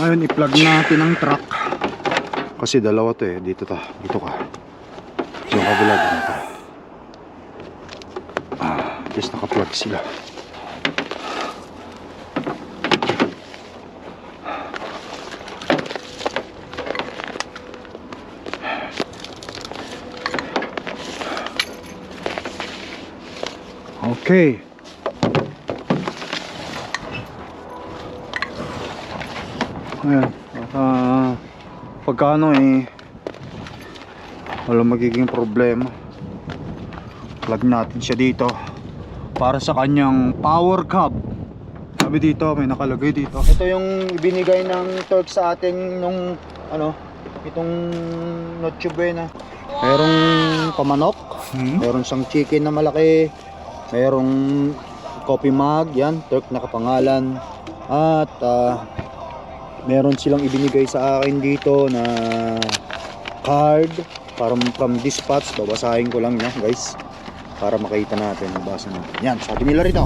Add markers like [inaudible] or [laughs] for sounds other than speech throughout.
Ngayon, i-plug natin ang truck. Kasi dalawa to eh. Dito ta. Dito ka. Yung kabila dito. Ah, at least naka-plug sila. Okay. Ayan. Ah, pagkano eh wala magiging problema. Plug natin siya dito para sa kanyang power cab. Sabi dito, may nakalagay dito. Ito yung binigay ng Turk sa atin nung ano, itong Noche Buena. Merong pamanok, meron siyang chicken na malaki, merong coffee mug, yan, Turk nakapangalan. At ah, meron silang ibinigay sa akin dito na card from, from dispatch. Babasahin ko lang niya guys para makita natin. Babasa natin. Yan, sabi nila rito.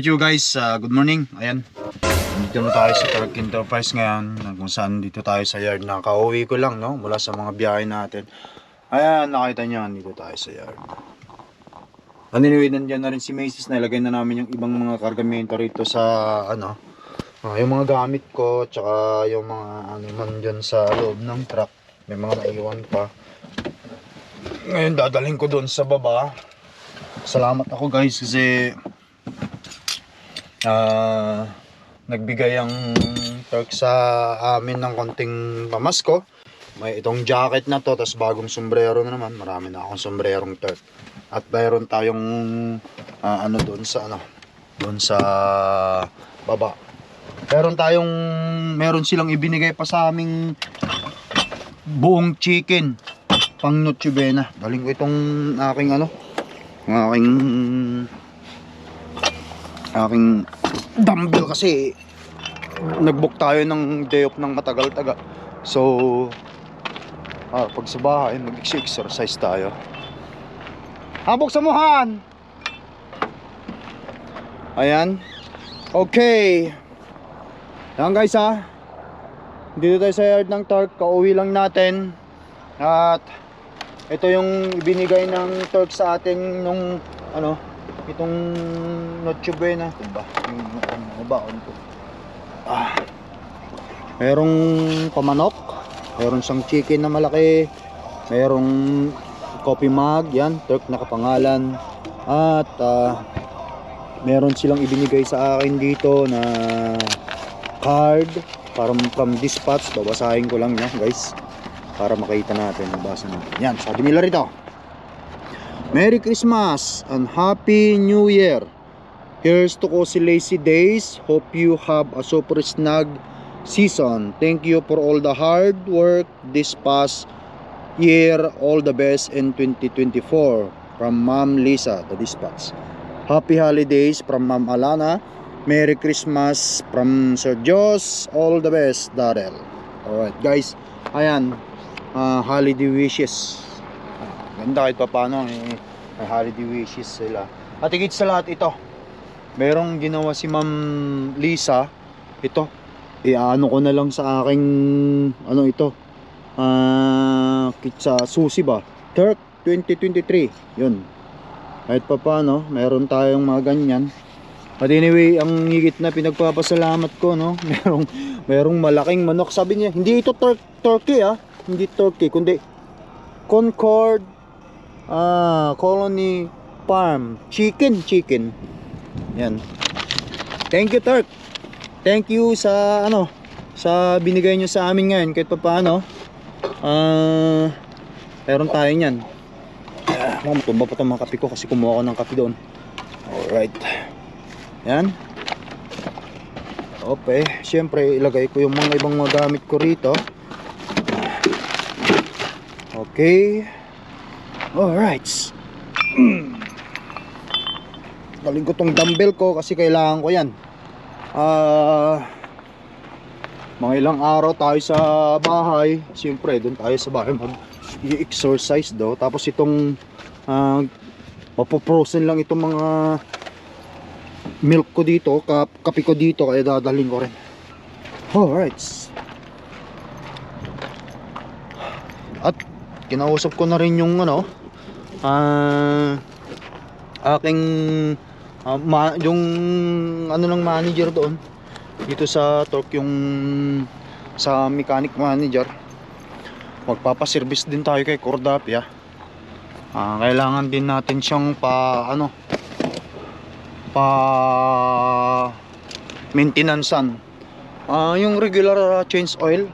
Alright you guys, uh, good morning. Ayan. Dito na tayo sa Turk Enterprise ngayon. Kung saan dito tayo sa yard na kauwi ko lang no mula sa mga biyahe natin. Ayan, nakita niyo dito tayo sa yard. Anyway, nandiyan na rin si Macy's. Nilagay na namin yung ibang mga kargamento rito sa ano. ah, yung mga gamit ko, tsaka yung mga ano man dyan sa loob ng truck. May mga naiwan pa. Ngayon dadalhin ko doon sa baba. Salamat ako guys kasi ah nagbigay ang Turk sa amin ng konting pamasko. May itong jacket na to, tapos bagong sombrero na naman. Marami na akong sombrerong Turk. At mayroon tayong ah, ano doon sa ano, doon sa baba. Meron tayong meron silang ibinigay pa sa aming buong chicken pang Noche Buena. Galing ko itong aking ano, aking aking dumbbell kasi nagbook tayo ng day off ng matagal-taga. So, ah, pag sa bahay, mag-exercise tayo. Habok sa muhan! Ayan. Okay. Yan guys ha. Dito tayo sa yard ng Turk. Kauwi lang natin. At ito yung ibinigay ng Turk sa atin nung ano, itong Noche Buena. Ito ba? Yung ano baon ko. Ah. Merong pamanok. Meron siyang chicken na malaki. Merong coffee mug. Yan, Turk nakapangalan. At ah, meron silang ibinigay sa akin dito na card from, from dispatch. Babasahin ko lang niya guys para makita natin. Babasa natin. Yan, sabi nila rito. Merry Christmas and Happy New Year. Here's to Cozy Lazy Days. Hope you have a super snug season. Thank you for all the hard work this past year. All the best in 2024. From Ma'am Lisa, the dispatch. Happy holidays from Ma'am Alana. Merry Christmas from Sir Jos. All the best, Darrell. Alright, guys. Ayan. ah, holiday wishes. Ganda kahit pa paano. Eh, may holiday wishes sila. At higit sa lahat ito. Merong ginawa si Ma'am Lisa. Ito. Iano ko na lang sa aking ano ito. Ah, kitsa susi ba? Turk 2023. Yun. Kahit pa paano, meron tayong mga ganyan. But anyway, ang higit na pinagpapasalamat ko, no? [laughs] Merong, merong malaking manok. Sabi niya, hindi ito tur- turkey, ah. Hindi turkey, kundi Concord ah, Colony Farm. Chicken, chicken. Yan. Thank you, Turk. Thank you sa, ano, sa binigay nyo sa amin ngayon. Kahit pa paano, ah, meron tayo niyan. Ah, mga matumba pa itong mga kape ko kasi kumuha ko ng kape doon. Alright. Yan. Okay. Siyempre, ilagay ko yung mga ibang mga gamit ko rito. Okay. Alright. Galing ko tong dumbbell ko kasi kailangan ko yan. Ah... mga ilang araw tayo sa bahay. Siyempre, doon tayo sa bahay mag exercise daw. Tapos itong uh, mapoprosen lang itong mga milk ko dito, kap kape ko dito, kaya dadalhin ko rin. Alright. At kinausap ko na rin yung ano, ah aking ah, ma- yung ano ng manager doon dito sa Torque yung sa mechanic manager magpapaservice din tayo kay Cordapia. Ah, kailangan din natin siyang pa ano pa maintenancean. Ah, yung regular uh, change oil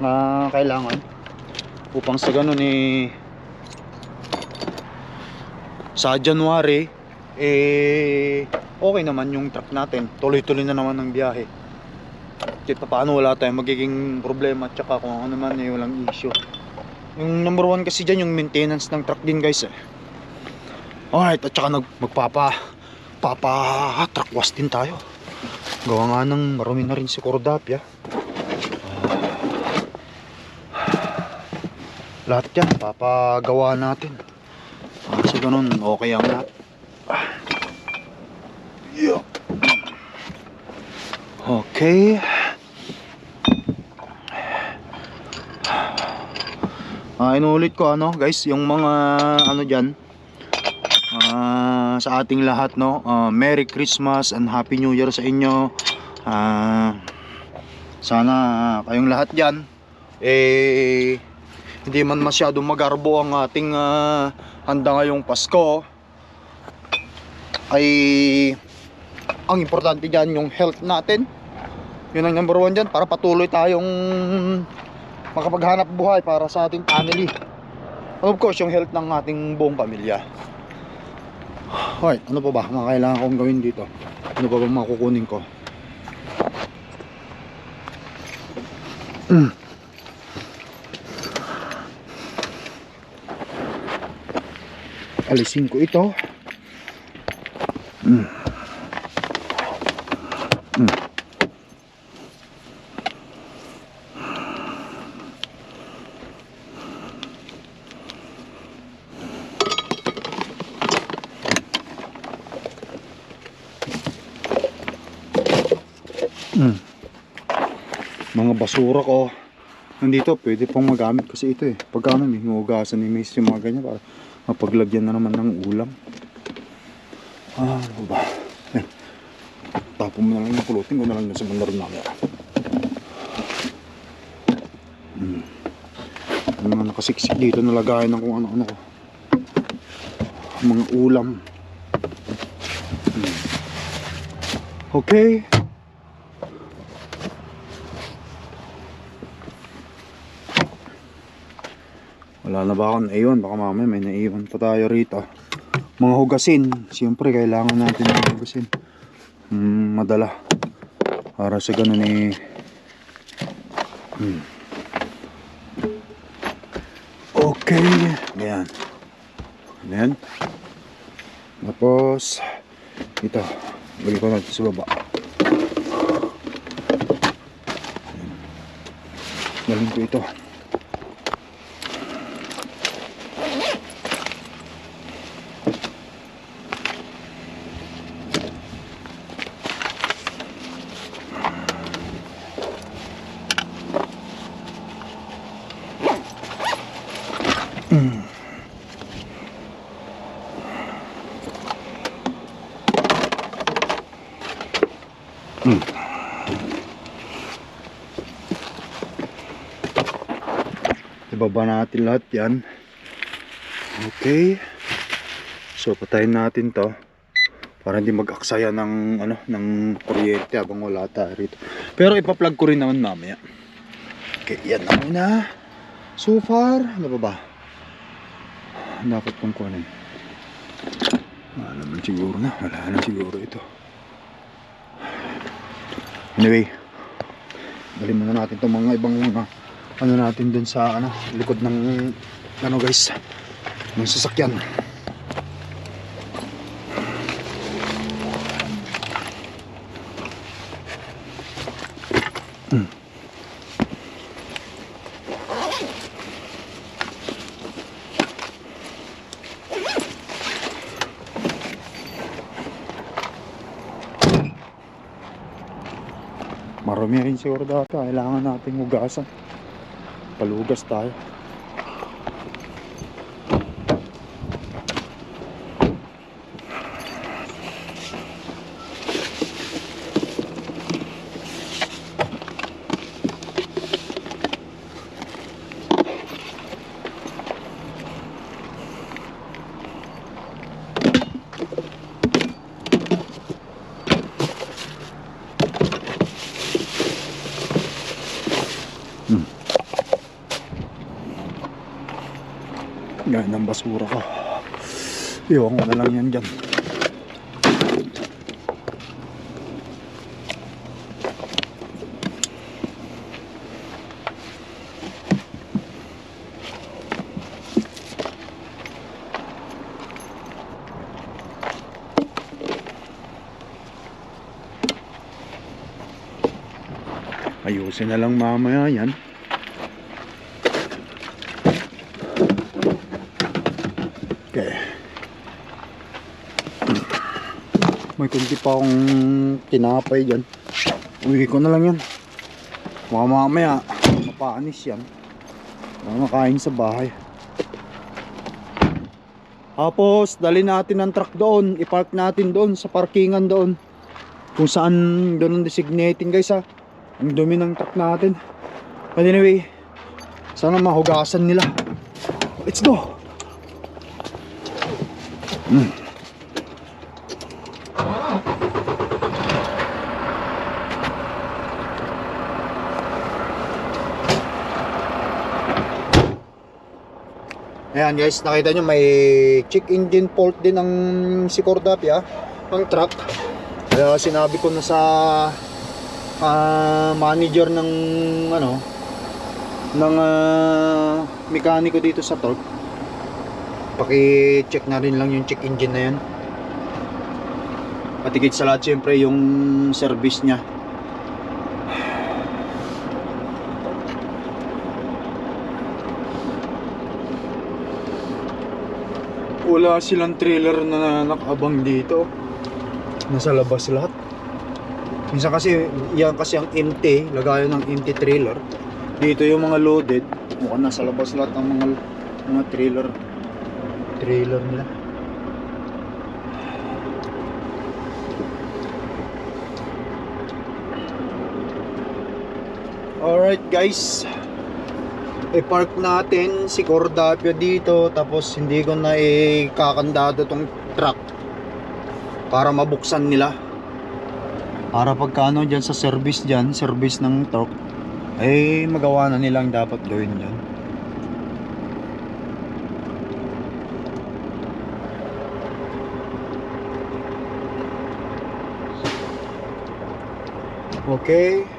ah, kailangan. Upang sa ganun eh sa January eh okay naman yung truck natin. Tuloy-tuloy na naman ang biyahe. Kahit pa paano wala tayong magiging problema. At saka kung ano naman eh walang issue. Yung number one kasi dyan yung maintenance ng truck din guys eh. Alright at saka nag, magpapa papa truck wash din tayo. Gawa nga ng marumi na rin si Cordapia lahat yan papagawa natin ganun okay ang lahat. Okay. Ah, inulit ko ano, guys, yung mga ano diyan. Ah, sa ating lahat no. Ah, Merry Christmas and Happy New Year sa inyo. Ah, sana kayong lahat diyan eh hindi man masyadong magarbo ang ating ah, handa ngayong Pasko. Ay ang importante dyan yung health natin. Yun ang number one dyan para patuloy tayong makapaghanap buhay para sa ating family. Of course yung health ng ating buong pamilya. Alright, ano pa ba? Mga kailangan kong gawin dito. Ano pa ba makukunin ko alisin ko ito Mm. Mm. Mm. Mga basura ko nandito pwede pong magamit kasi ito eh pagka ano may hugasan ni Mace yung mga ganyan para mapaglagyan na naman ng ulam Ah, ano ba? Yan. Tapon mo na lang yung pulutin ko na lang sa bandar mamaya. Hmm. Yung mga nakasiksik dito nalagayan ng kung ano-ano ko. Mga ulam. Hmm. Okay. Wala na ba akong naiwan? Baka mamaya may naiwan pa tayo rito. Mga hugasin siyempre kailangan natin ng hugasin. Mm, madala. Para sa ganun eh. Hmm. okay yan yan tapos ito. Lagay ko natin sa baba. Galing ko ito Ibaba natin lahat yan. Okay. So patayin natin to para hindi mag-aksaya ng ano ng kuryente habang wala tayo rito. Pero ipa-plug ko rin naman mamaya. Okay, yan na muna. So far, ano ba ba? Dapat kong kunin. Wala naman siguro na. Wala na siguro ito. Anyway, dali muna natin itong mga ibang mga ano natin dun sa ano, likod ng ano guys, ng sasakyan. Hmm. Dati. Kailangan nating hugasan. Palugas tayo. Yan ang basura ko. Iwan ko na lang yan dyan. Ayusin na lang mamaya yan. Okay. May kunti pa akong tinapay dyan. Uwi ko na lang yan. Mga mamaya, mapanis yan. Mga makain sa bahay. Tapos, dali natin ang truck doon. I-park natin doon sa parkingan doon. Kung saan doon ang designating guys ha. Ang dumi ng truck natin. But anyway, sana mahugasan nila. Let's go! Ayan guys, nakita nyo may check engine fault din ang si Cordapia, ang truck. Kaya sinabi ko na sa ah, manager ng ano ng ah, mekaniko dito sa torque. Paki-check na rin lang yung check engine na yan. At higit sa lahat syempre yung service niya. Wala silang trailer na nakabang dito. Nasa labas lahat. Minsan kasi yan kasi ang empty lagayan ng empty trailer. Dito yung mga loaded mukhang nasa labas lahat ng mga mga trailer. Trailer nila. Alright guys i-park natin si Cordapio dito tapos hindi ko na ikakandado tong truck para mabuksan nila. Para pagkano dyan sa service dyan service ng truck ay magawa na nilang dapat gawin dyan. Okay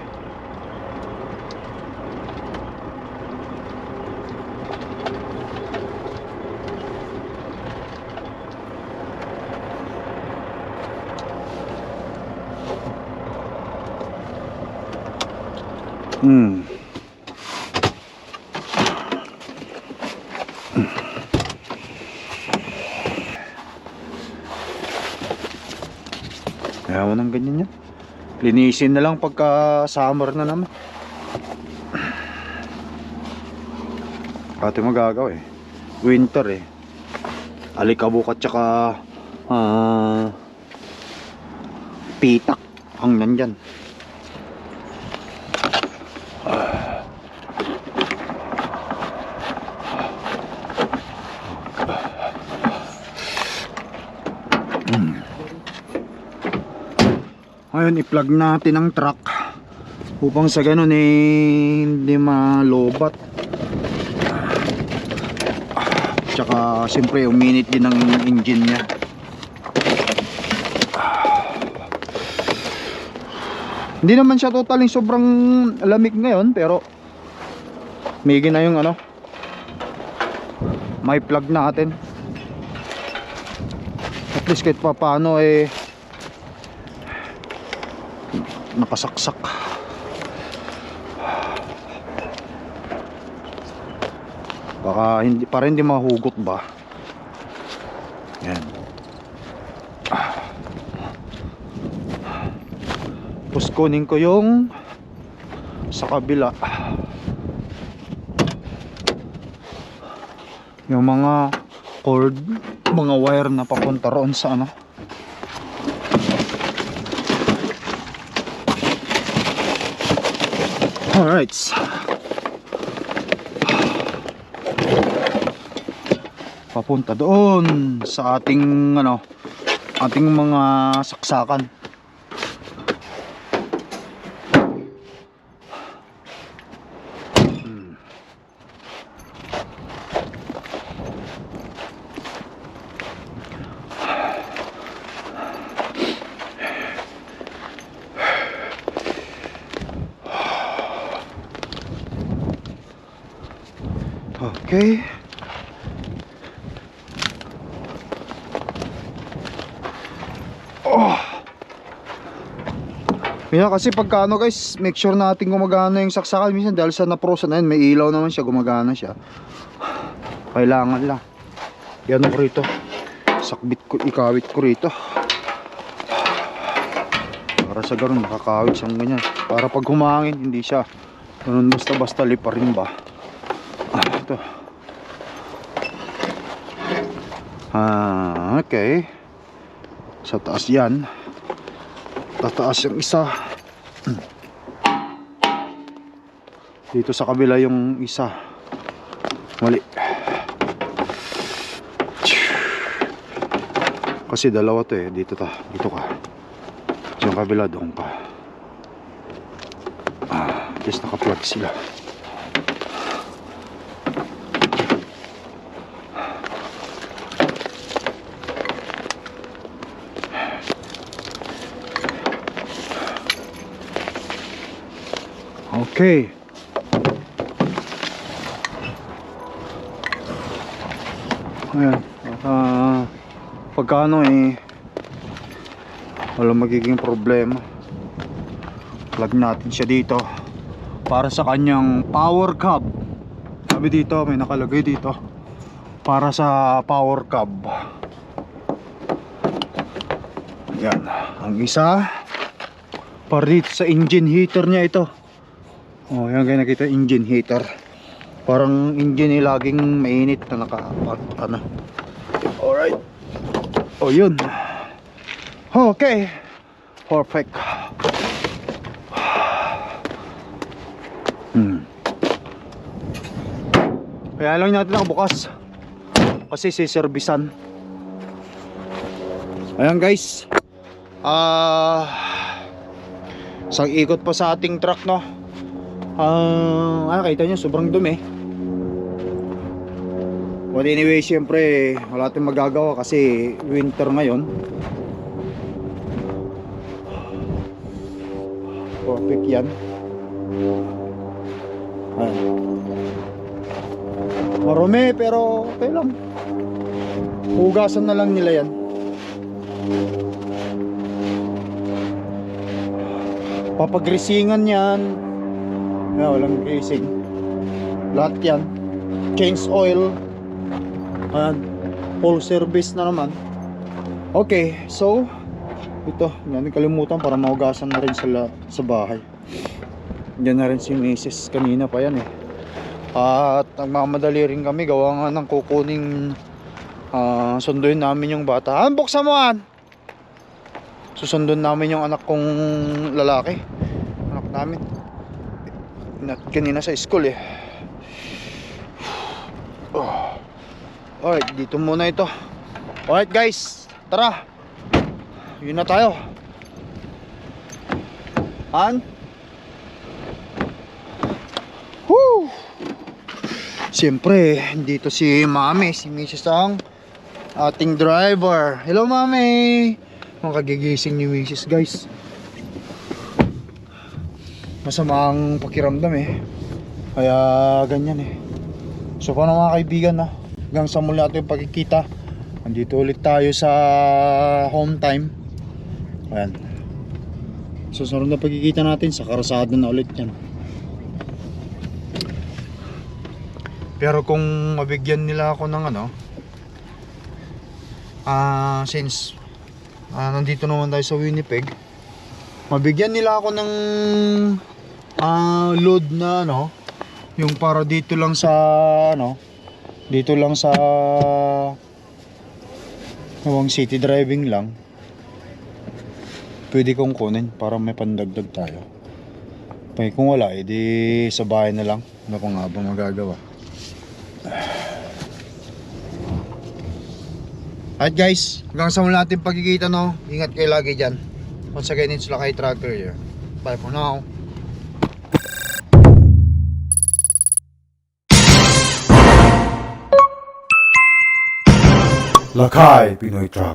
Hmm. Kaya mo nang ganyan yan. Linisin na lang pagka summer na naman. Ate magagawa eh. Winter eh. Alikabok at tsaka ah, pitak ang nandyan. Ngayon i-plug natin ang truck upang sa ganun eh hindi malobat. Tsaka siyempre uminit din ang engine niya. Hindi naman siya totaling sobrang lamig ngayon pero Migi na yung ano. May plug natin. At least kahit pa paano eh nakasaksak. Baka hindi para hindi mahugot ba. Yan. Tapos kunin ko yung sa kabila. Yung mga cord, mga wire na papunta roon sa ano. Alright. Papunta doon sa ating ano, ating mga saksakan. Hmm. Okay. Oh. Kaya kasi pagka ano guys, make sure natin gumagana yung saksakan minsan dahil sa naprosa na yun, may ilaw naman siya, gumagana siya. Kailangan lang. Yan ako rito. Sakbit ko, ikawit ko rito. Para sa ganun, makakawit siyang ganyan. Para pag humangin, hindi siya ganun basta-basta liparin ba. Ah, ito. Ah, okay. Sa taas yan. Tataas yung isa. Dito sa kabila yung isa. Mali. Kasi dalawa to eh. Dito ta. Dito ka. Yung kabila doon ka. Ah, just naka-plug sila. Okay. Ayan. Ah, pagkano eh wala magiging problema. Plug natin siya dito para sa kanyang power cub. Sabi dito, may nakalagay dito para sa power cub. Yan. Ang isa para dito sa engine heater niya ito. Oh, yan kayo nakita engine heater. Parang engine eh laging mainit na naka ano. Alright. Oh, yun. Okay. Perfect. Hmm. Kaya lang natin nakabukas. Kasi siservisan. Ayan guys. Ah Isang ikot pa sa ating truck no. Ah, ah kita nyo sobrang dumi. But anyway, syempre wala tayong magagawa kasi winter ngayon. Perfect yan. Ayan. Marumi pero okay lang. Hugasan na lang nila yan. Papagrisingan yan. Yeah, walang greasing. Lahat yan. Change oil. Ayan. Full service na naman. Okay, so ito, yan kalimutan para maugasan na rin sila sa bahay. Diyan na rin si Mrs. kanina pa yan eh. At nagmamadali rin kami gawa nga ng kukuning ah, sunduin namin yung bata. Ah, buksan mo an! Namin yung anak kong lalaki. Anak namin. Inat kanina sa school eh. Oh. Alright, dito muna ito. Alright guys, tara. Yun na tayo. Han? Woo! Siyempre, dito si Mami, si Mrs. ang ating driver. Hello Mami! Mga kagigising ni Mrs. guys. Masama ang pakiramdam eh. Kaya ganyan eh. So paano mga kaibigan no? Hanggang sa muli natin yung pagkikita. Andito ulit tayo sa home time. Ayan. Susunod na pagkikita natin sa karasada na ulit yan. Pero kung mabigyan nila ako ng ano, ah since ah, nandito naman tayo sa Winnipeg, mabigyan nila ako ng ah load na ano, yung para dito lang sa ano, dito lang sa Nawang city driving lang. Pwede kong kunin para may pandagdag tayo. Pag kung wala, edi sa bahay na lang. Ano pa nga ba magagawa? Alright guys, hanggang sa mula natin pagkikita no. Ingat kayo lagi dyan. Once again, it's Lakay Tracker here. Bye for now. Lakay Pinoy Truck.